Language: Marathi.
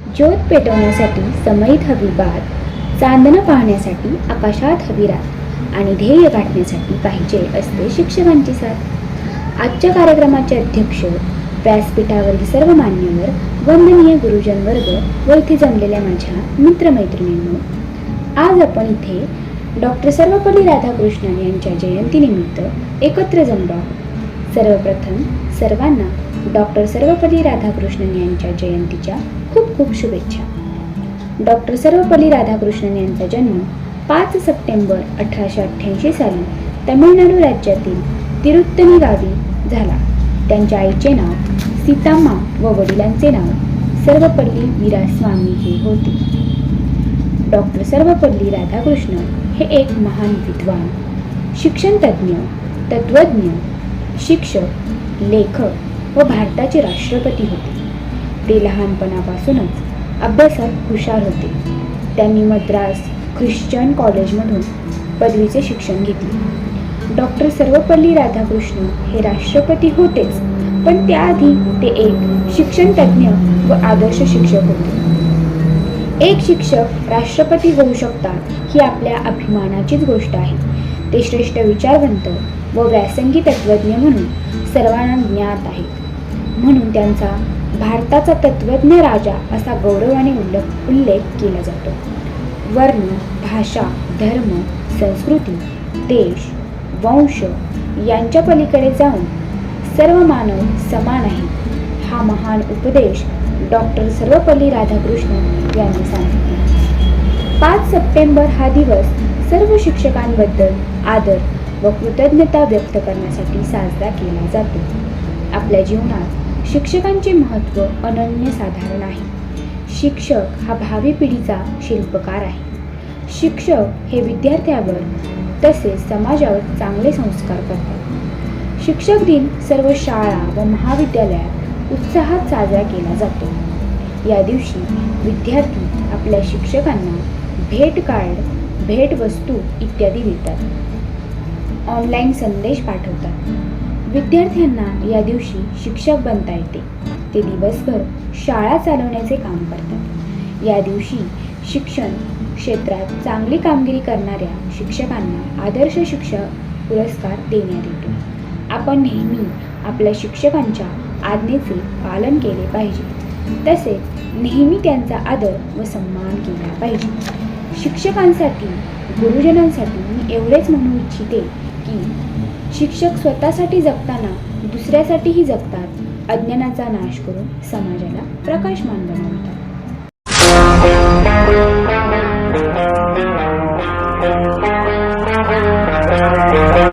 ज्योत पेटवण्यासाठी समयीत हवी बाद चांदणं पाहण्यासाठी आकाशात हवी रात आणि ध्येय गाठण्यासाठी पाहिजे असते शिक्षकांची साथ. आजच्या कार्यक्रमाचे अध्यक्ष व्यासपीठावरील सर्व मान्यवर वंदनीय गुरुजन वर्ग व इथे जमलेल्या माझ्या मित्रमैत्रिणींनो आज आपण इथे डॉक्टर सर्वपल्ली राधाकृष्णन यांच्या जयंतीनिमित्त एकत्र जमलो आहोत. सर्वप्रथम सर्वांना डॉक्टर सर्वपल्ली राधाकृष्णन यांच्या जयंतीच्या खूप खूप शुभेच्छा. डॉक्टर सर्वपल्ली राधाकृष्णन यांचा जन्म पाच सप्टेंबर अठराशे अठ्ठ्याऐंशी साली तमिळनाडू राज्यातील तिरुत्तनी गावी झाला. त्यांच्या आईचे नाव सीताम्मा व वडिलांचे नाव सर्वपल्ली वीरास्वामी हे होते. डॉक्टर सर्वपल्ली राधाकृष्ण हे एक महान विद्वान शिक्षणतज्ज्ञ तत्त्वज्ञ शिक्षक लेखक व भारताचे राष्ट्रपती होते. ते लहानपणापासूनच अभ्यासात हुशार होते. त्यांनी मद्रास ख्रिश्चन कॉलेजमधून पदवीचे शिक्षण घेतले. डॉक्टर सर्वपल्ली राधाकृष्ण हे राष्ट्रपती होतेच पण त्याआधी ते एक शिक्षणतज्ज्ञ व आदर्श शिक्षक होते. एक शिक्षक राष्ट्रपती होऊ शकतात ही आपल्या अभिमानाचीच गोष्ट आहे. ते श्रेष्ठ विचारवंत व व्यासंगी तत्त्वज्ञ म्हणून सर्वांना ज्ञात आहे. म्हणून त्यांचा भारताचा तत्त्वज्ञ राजा असा गौरवाने उल्लेख उल्लेख केला जातो. वर्ण भाषा धर्म संस्कृती देश वंश यांच्या पलीकडे जाऊन सर्व मानव समान आहे हा महान उपदेश डॉक्टर सर्वपल्ली राधाकृष्ण यांनी सांगितला. पाच सप्टेंबर हा दिवस सर्व शिक्षकांबद्दल आदर व कृतज्ञता व्यक्त करण्यासाठी साजरा केला जातो. आपल्या जीवनात शिक्षकांचे महत्त्व अनन्यसाधारण आहे. शिक्षक हा भावी पिढीचा शिल्पकार आहे. शिक्षक हे विद्यार्थ्यावर तसेच समाजावर चांगले संस्कार करतात. शिक्षक दिन सर्व शाळा व महाविद्यालयात उत्साहात साजरा केला जातो. या दिवशी विद्यार्थी आपल्या शिक्षकांना भेट कार्ड भेटवस्तू इत्यादी देतात. ऑनलाईन संदेश पाठवतात. विद्यार्थ्यांना या दिवशी शिक्षक बनता येते. ते दिवसभर शाळा चालवण्याचे काम करतात. या दिवशी शिक्षण क्षेत्रात चांगली कामगिरी करणाऱ्या शिक्षकांना आदर्श शिक्षक पुरस्कार देण्यात येतो. आपण नेहमी आपल्या शिक्षकांच्या आज्ञेचे पालन केले पाहिजे. तसेच नेहमी त्यांचा आदर व सन्मान केला पाहिजे. शिक्षकांसाठी गुरुजनांसाठी मी एवढेच म्हणू इच्छिते की शिक्षक स्वतःसाठी जगताना दुसऱ्यासाठीही जगतात अज्ञानाचा नाश करून समाजाला प्रकाशमान बनवतात